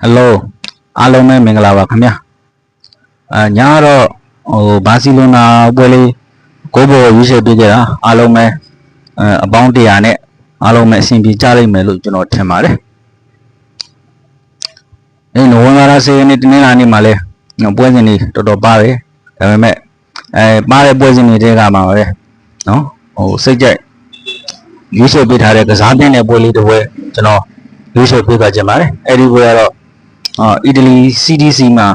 ဟယ်လိုအားလုံးပဲမင်္ဂလာပါခင်ဗျာအာညာကတော့ဟိုဘာစီလိုနာပွဲလေးကိုဘောရွေးချယ်ပေးကြတာအားလုံးပဲအအပေါင်းတရာနဲ့အားလုံးပဲအဆင်ပြေကြလိမ့်မယ်လို့ကျွန်တော်ထင်ပါတယ်အဲနိုဝင်ဘာလ10ရက်နေ့တနင်္လာနေ့မှာလဲပွဲစဉ်တွေတော်တော်ပါတယ်ဒါပေမဲ့အဲပါတဲ့ပွဲစဉ်တွေတဲကမှာပဲနော်ဟိုစိတ်ကြိုက်ရွေးချယ်ပေးထားတဲ့ကစားတဲ့ပွဲလေးတစ်ပွဲကျွန်တော်ရွေးချယ်ပေးပါကြပါတယ်အဲ့ဒီပွဲကတော့ အာအီတလီ CDC မှာ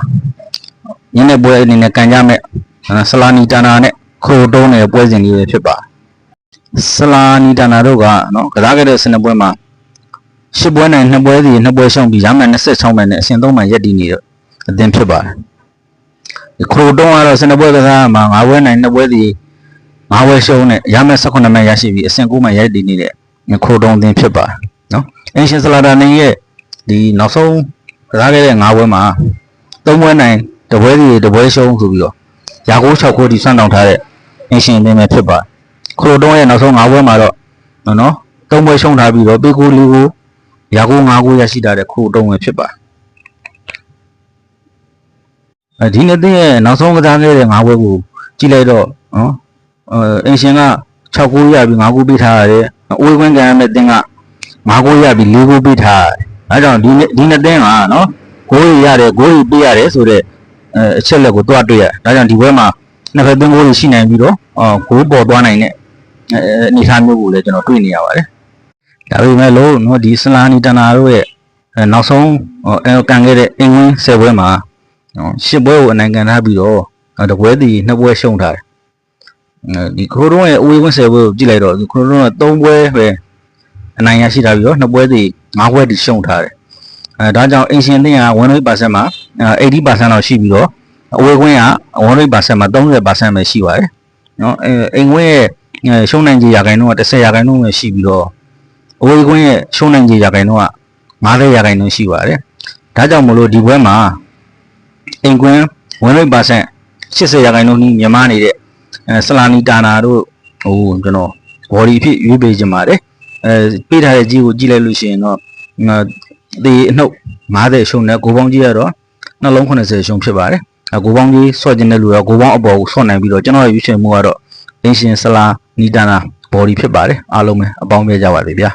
ညနေပွဲအနေနဲ့ကန်ကြမဲ့အာဆလာနီတာနာနဲ့ခိုတုံးတဲ့ပွဲစဉ်လေးပဲဖြစ်ပါဆလာနီတာနာတို့ကနော်ကစားခဲ့တဲ့စနစ်ပွဲမှာရှစ်ပွဲနိုင်နှစ်ပွဲစီနှစ်ပွဲရှုံးပြီးရမှန်26မှန်နဲ့အဆင့်3မှန်ရက်တည်နေတော့အသင်းဖြစ်ပါတယ်ဒီခိုတုံးကတော့စနစ်ပွဲကစားမှာ9ပွဲနိုင်နှစ်ပွဲစီ9ပွဲရှုံးနဲ့ရမှန်18မှန်ရရှိပြီးအဆင့်9မှန်ရက်တည်နေတဲ့ခိုတုံးအသင်းဖြစ်ပါတယ်နော်အင်ရှင်ဆလာတာနေရဲ့ဒီနောက်ဆုံး ကစားခဲ့တဲ့၅ပွဲမှာ၃ပွဲနိုင်တပွဲစီတပွဲရှုံးဆိုပြီးတော့ရာကို6ကိုဒီဆွမ်းတောင်ထားတဲ့အင်ရှင်အင်းပဲဖြစ်ပါတယ်ခရိုတုံးရဲ့နောက်ဆုံး၅ပွဲမှာတော့နော်နော်၃ပွဲရှုံးထားပြီးတော့ပေကိုလေးကိုရာကို၅ကိုရရှိထားတဲ့ခရိုတုံးပဲဖြစ်ပါတယ်အဲဒီနေ့တည်းရဲ့နောက်ဆုံးကစားခဲ့တဲ့၅ပွဲကိုကြည့်လိုက်တော့နော်အဲအင်ရှင်က6ကိုရပြီး5ကိုပေးထားရတယ်အဝေးကွင်းကန်ရတဲ့တင်းက5ကိုရပြီး4ကိုပေးထားရတယ် အဲကြောင့်ဒီနေ့ဒီနှစ်တင်းကနော်ဂိုးရရတယ်ဂိုးရပေးရတယ်ဆိုတော့အဲအချက်လက်ကိုတွားတွေ့ရတယ်ဒါကြောင့်ဒီဘက်မှာနှစ်ဖက်တင်းဂိုးတွေရှိနိုင်ပြီးတော့အော်ဂိုးပေါ်သွားနိုင်တဲ့အဲအနေအထားမျိုးကိုလည်းကျွန်တော်တွေ့နေရပါတယ်ဒါပေမဲ့လို့နော်ဒီစလာနီတနာတို့ရဲ့အဲနောက်ဆုံးဟိုအဲကန်ခဲ့တဲ့အင်္ဂလန်ဆယ်ပွဲမှာနော်ရှစ်ပွဲကိုအနိုင်ကန်ထားပြီးတော့အဲတပွဲတည်နှစ်ပွဲရှုံးထားတယ်အဲဒီခရိုတော့ရဲ့အဝေးကွင်းဆယ်ပွဲကိုကြည့်လိုက်တော့ခရိုတော့က၃ပွဲပဲ အနိုင်ရရှိထားပြီးတော့နှစ်ပွဲတည်၅ပွဲတည်ရှုံးထားတယ်အဲဒါကြောင့်အင်ရှင်တင်က100%မှာအဲ80%လောက်ရှိပြီးတော့အဝေးကွင်းက100%မှာ30%ပဲရှိပါတယ်နော်အဲအိမ်ကွင်းရဲ့အဲရှုံးနိုင်ခြေရာခိုင်နှုန်းက10ရာခိုင်နှုန်းပဲရှိပြီးတော့အဝေးကွင်းရဲ့ရှုံးနိုင်ခြေရာခိုင်နှုန်းက90ရာခိုင်နှုန်းရှိပါတယ်ဒါကြောင့်မလို့ဒီဘွဲမှာအိမ်ကွင်း100% 80ရာခိုင်နှုန်းနီးမြန်မာနေတဲ့အဲဆလာနီတာနာတို့ဟိုကျွန်တော် body အဖြစ်ရွေးပေးခြင်းပါတယ် အဲပေးထားတဲ့ကြီးကိုကြည့်လိုက်လို့ရှိရင်တော့ဒီအနှုတ်90ရှုံနဲ့ကိုပေါင်းကြီးကတော့နှလုံး80ရှုံဖြစ်ပါတယ်အကိုပေါင်းကြီးဆော့ကျင်တဲ့လူကကိုပေါင်းအပေါ်ကိုဆော့နိုင်ပြီးတော့ကျွန်တော်ရဲ့ရွေးချယ်မှုကတော့အင်ရှင်ဆလာနီတနာဘော်ဒီဖြစ်ပါတယ်အားလုံးပဲအပေါင်းပြကြပါစေဗျာ